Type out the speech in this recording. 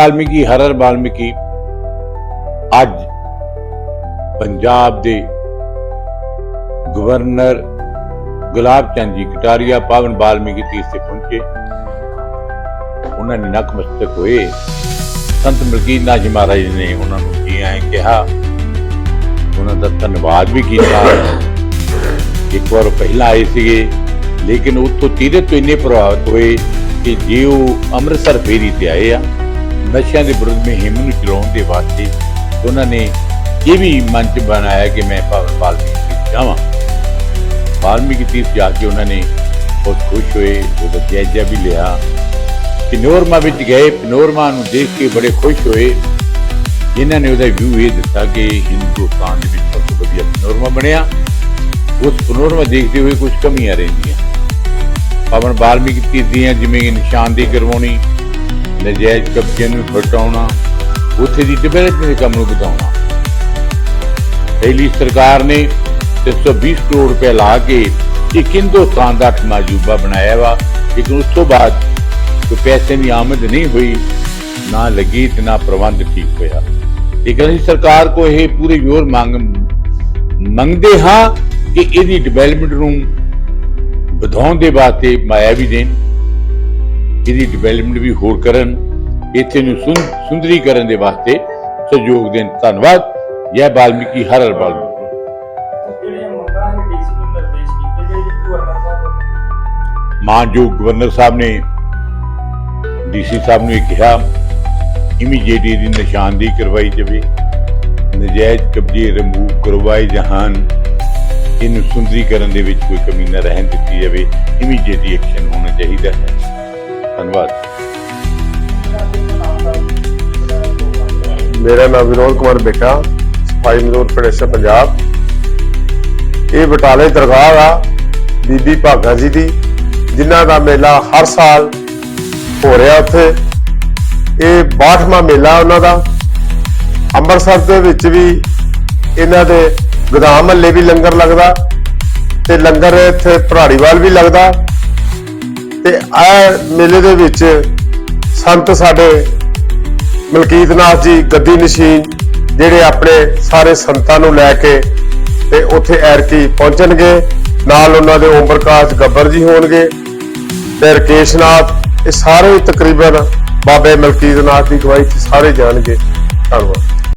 ਵਾਲਮੀਕੀ ਹਰਰ ਵਾਲਮੀਕੀ ਅੱਜ ਪੰਜਾਬ ਦੇ ਗਵਰਨਰ ਗੁਲਾਬ ਚੰਦ ਜੀ ਕਟਾਰੀਆ ਪਾਵਨ ਵਾਲਮੀਕੀ ਤੀਰਥ ਤੇ ਪਹੁੰਚੇ। ਉਹਨਾਂ ਨੇ ਨਕਮਸਤਕ ਹੋਏ। ਸੰਤ ਮਲਕੀਤ ਨਾਥ ਜੀ ਮਹਾਰਾਜ ਨੇ ਉਹਨਾਂ ਨੂੰ ਜੀ ਆਏ ਕਿਹਾ? ਉਹਨਾਂ ਦਾ ਧੰਨਵਾਦ ਵੀ ਕੀਤਾ। ਇੱਕ ਵਾਰ ਉਹ ਪਹਿਲਾਂ ਆਏ ਸੀਗੇ, ਲੇਕਿਨ ਉੱਥੋਂ ਤੀਰਥ ਤੋਂ ਇੰਨੇ ਪ੍ਰਭਾਵਿਤ ਹੋਏ ਕਿ ਜੇ ਉਹ ਅੰਮ੍ਰਿਤਸਰ ਫੇਰੀ ਤੇ ਆਏ ਆ। ਨਸ਼ਿਆਂ ਦੇ ਵਿਰੁੱਧ ਮੁਹਿੰਮ ਨੂੰ ਚਲਾਉਣ ਦੇ ਵਾਸਤੇ ਉਹਨਾਂ ਨੇ ਇਹ ਵੀ ਮਨ ਚ ਬਣਾਇਆ ਕਿ ਮੈਂ ਭਾਵੇਂ ਵਾਲਮੀਕੀ ਤੀਰਥ ਜਾਵਾਂ। ਵਾਲਮੀਕੀ ਤੀਰਥ ਜਾ ਕੇ ਉਹਨਾਂ ਨੇ ਬਹੁਤ ਖੁਸ਼ ਹੋਏ ਉਹਦਾ ਜਾਇਜ਼ਾ ਵੀ ਲਿਆ। ਪਿਨੋਰਮਾ ਵਿੱਚ ਗਏ, ਪਿਨੋਰਮਾ ਨੂੰ ਦੇਖ ਕੇ ਬੜੇ ਖੁਸ਼ ਹੋਏ। ਇਹਨਾਂ ਨੇ ਉਹਦਾ ਵਿਊ ਇਹ ਦਿੱਤਾ ਕਿ ਹਿੰਦੁਸਤਾਨ ਦੇ ਵਿੱਚ ਸਭ ਤੋਂ ਵਧੀਆ ਪਿਨੋਰਮਾ ਬਣਿਆ। ਉਸ ਪਿਨੋਰਮਾ ਦੇਖਦੇ ਹੋਏ ਕੁਝ ਕਮੀਆਂ ਰਹਿੰਦੀਆਂ। ਪਵਨ ਵਾਲਮੀਕੀ ਤੀਰਥ ਦੀਆਂ ਜਿਵੇਂ ਕਿ ਨਿਸ਼ਾਨਦੇਹੀ ਕਰਵਾਉਣੀ ਨਜਾਇਜ਼ ਕਬਜ਼ੇ ਨੂੰ ਹਟਾਉਣਾ, ਉੱਥੇ ਦੀ ਡਿਵੈਲਪਮੈਂਟ ਦੇ ਕੰਮ ਨੂੰ ਵਧਾਉਣਾ। ਪਹਿਲੀ ਸਰਕਾਰ ਨੇ 320 ਕਰੋੜ ਰੁਪਏ ਲਾ ਕੇ ਇੱਕ ਹਿੰਦੁਸਤਾਨ ਦਾ ਅੱਠਵਾਂ ਬਣਾਇਆ ਵਾ, ਲੇਕਿਨ ਉਸ ਤੋਂ ਬਾਅਦ ਕੋਈ ਪੈਸੇ ਦੀ ਆਮਦ ਨਹੀਂ ਹੋਈ, ਨਾ ਲੱਗੀ ਤੇ ਨਾ ਪ੍ਰਬੰਧ ਠੀਕ ਹੋਇਆ। ਲੇਕਿਨ ਅਸੀਂ ਸਰਕਾਰ ਕੋ ਇਹ ਪੂਰੇ ਜ਼ੋਰ ਮੰਗ, ਮੰਗਦੇ ਹਾਂ ਕਿ ਇਹਦੀ ਡਿਵੈਲਪਮੈਂਟ ਨੂੰ ਵਧਾਉਣ ਦੇ ਵਾਸਤੇ ਮਾਇਆ ਵੀ ਦੇਣ। ਇਹਦੀ ਡਿਵੈਲਪਮੈਂਟ ਵੀ ਹੋਰ ਕਰਨ ਇੱਥੇ ਨੂੰ ਸੁੰ- ਸੁੰਦਰੀਕਰਨ ਦੇ ਵਾਸਤੇ ਸਹਿਯੋਗ ਦੇਣ। ਧੰਨਵਾਦ। ਜੈ ਬਾਲਮੀਕੀ ਹਰ ਹਰ ਬਾਲਮੀਕੀ। ਮਾਨਯੋਗ ਗਵਰਨਰ ਸਾਹਿਬ ਨੇ ਡੀਸੀ ਸਾਹਿਬ ਨੂੰ ਕਿਹਾ ਇਮੀਡੀਏਟਲੀ ਦੀ ਨਿਸ਼ਾਨਦੇਹੀ ਕਰਵਾਈ ਜਾਵੇ। ਨਜਾਇਜ਼ ਕਬਜ਼ੇ ਰਿਮੂਵ ਕਰਵਾਏ ਜਹਾਨ ਇਹਨੂੰ ਸੁੰਦਰੀਕਰਨ ਦੇ ਵਿੱਚ ਕੋਈ ਕਮੀ ਨਾ ਰਹਿਣ ਦਿੱਤੀ ਜਾਵੇ। ਇਮੀਡੀਏਟਲੀ ਐਕਸ਼ਨ ਹੋਣਾ ਚਾਹੀਦਾ ਹੈ। ਧੰਨਵਾਦ। ਮੇਰਾ ਨਾਮ ਵਿਨੋਦ ਕੁਮਾਰ ਬੇਟਾ ਸਫ਼ਾਈ ਮਜ਼ਦੂਰ ਫੈਡਰੇਸ਼ਨ ਪੰਜਾਬ। ਇਹ ਬਟਾਲੇ ਦਰਗਾਹ ਆ, ਬੀਬੀ ਭਾਗਾ ਜੀ ਦੀ, ਜਿਨ੍ਹਾਂ ਦਾ ਮੇਲਾ ਹਰ ਸਾਲ ਹੋ ਰਿਹਾ ਉੱਥੇ। ਇਹ 62ਵਾਂ ਮੇਲਾ ਉਹਨਾਂ ਦਾ। ਅੰਮ੍ਰਿਤਸਰ ਦੇ ਵਿੱਚ ਵੀ ਇਹਨਾਂ ਦੇ ਗੋਦਾਮ ਹੱਲੇ ਵੀ ਲੰਗਰ ਲੱਗਦਾ ਤੇ ਲੰਗਰ ਇੱਥੇ ਭਰਾੜੀਵਾਲ ਵੀ ਲੱਗਦਾ। ਤੇ ਇਹ ਮੇਲੇ ਦੇ ਵਿੱਚ ਸੰਤ ਸਾਡੇ ਮਲਕੀਤ ਨਾਥ ਜੀ, ਗੱਦੀ ਨਸ਼ੀਨ ਜਿਹੜੇ ਆਪਣੇ ਸਾਰੇ ਸੰਤਾਂ ਨੂੰ ਲੈ ਕੇ ਤੇ ਉੱਥੇ ਐਰਕੀ ਪਹੁੰਚਣਗੇ। ਨਾਲ ਉਹਨਾਂ ਦੇ ਓਮ ਪ੍ਰਕਾਸ਼ ਗੱਬਰ ਜੀ ਹੋਣਗੇ ਤੇ ਰਕੇਸ਼ ਨਾਥ, ਇਹ ਸਾਰੇ ਤਕਰੀਬਨ ਬਾਬੇ ਮਲਕੀਤ ਨਾਥ ਦੀ ਗਵਾਹੀ 'ਚ ਸਾਰੇ ਜਾਣਗੇ। ਧੰਨਵਾਦ।